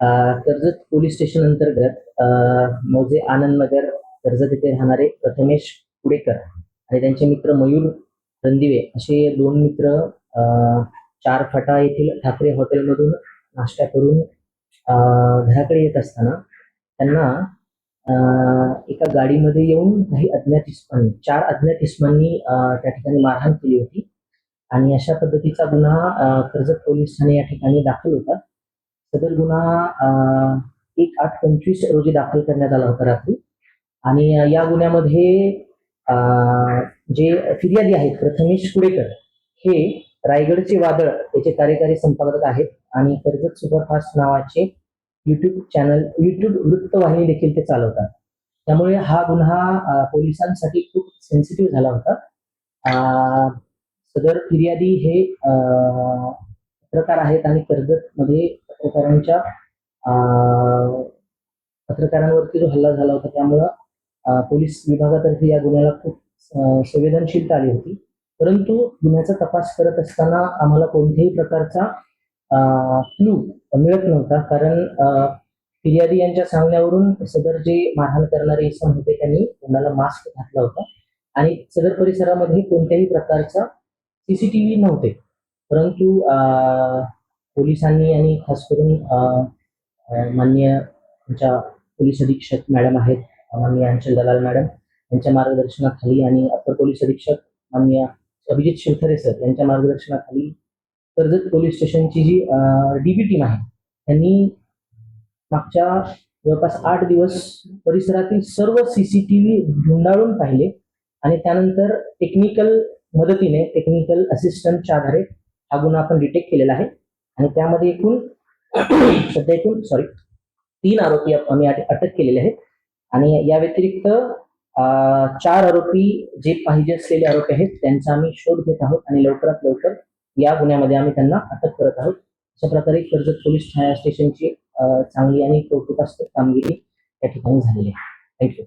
Karjat police station अंतर्गत मौजे आनंद नगर कर्जत येथे राहणारे प्रथमेश कुडेकर आणि त्यांचे मित्र मयूर रणदिवे असे दोन मित्र अ, चार फटा येथील ठाकरे हॉटेलमधून नाश्ता करून घराकडे येत असताना त्यांना अ, एका गाडीमध्ये येऊन काही अज्ञात इस्मांनी चार अज्ञात इस्मांनी त्या ठिकाणी मारहाण केली होती आणि अशा पद्धतीचा गुन्हा कर्जत पोलीस ठाणे या ठिकाणी दाखल होता. सदर गुन्हा एक आठ पंचवीस रोजी दाखल करण्यात आला होता रात्री. आणि या गुन्ह्यामध्ये जे फिर्यादी आहेत प्रथमेश कुडेकर हे रायगडचे वादळ याचे कार्यकारी संपादक आहेत. आणि कर्जत सुपरफास्ट नावाचे युट्यूब चॅनल युट्यूब वृत्तवाहिनी देखील ते चालवतात. त्यामुळे हा गुन्हा पोलिसांसाठी खूप सेन्सिटिव्ह झाला होता. सदर फिर्यादी हे पत्रकार आहेत आणि कर्जतमध्ये पत्रकारांच्या पत्रकारांवरती जो हल्ला झाला होता त्यामुळं पोलीस विभागातर्फे या गुन्ह्याला खूप संवेदनशीलता आली होती. परंतु गुन्ह्याचा तपास करत असताना आम्हाला कोणत्याही प्रकारचा क्लू मिळत नव्हता. कारण फिर्यादी यांच्या सांगण्यावरून सदर जे मारहाण करणारे इसम होते त्यांनी तोंडाला मास्क घातला होता. आणि सदर परिसरामध्ये कोणत्याही प्रकारचा सीसीटीव्ही नव्हते. परंतु पोलिसांनी आणि खास करून मान्य आमच्या पोलीस अधीक्षक मॅडम आहेत माननीय अंचल दलाल मॅडम यांच्या मार्गदर्शनाखाली आणि अप्पर पोलीस अधीक्षक माननीय अभिजित शिवथरे सर यांच्या मार्गदर्शनाखाली कर्जत पोलीस स्टेशनची जी डीबी टीम आहे त्यांनी मागच्या जवळपास आठ दिवस परिसरातील सर्व सी सी टी व्ही धुंडाळून पाहिले आणि त्यानंतर टेक्निकल मदतीने टेक्निकल असिस्टंटच्या आधारे हा गुन्हा आपण डिटेक्ट केलेला आहे. आणि त्यामध्ये एकूण सध्या एकूण सॉरी तीन आरोपी आम्ही अटक केलेले आहेत. आणि या व्यतिरिक्त चार आरोपी जे पाहिजे असलेले आरोपी आहेत त्यांचा आम्ही शोध घेत आहोत आणि लवकरात लवकर या गुन्ह्यामध्ये आम्ही त्यांना अटक करत आहोत. अशा प्रकारे कर्जत पोलीस ठाण्या स्टेशनची चांगली आणि कौतुकास्पद कामगिरी या ठिकाणी झालेली आहे. थँक्यू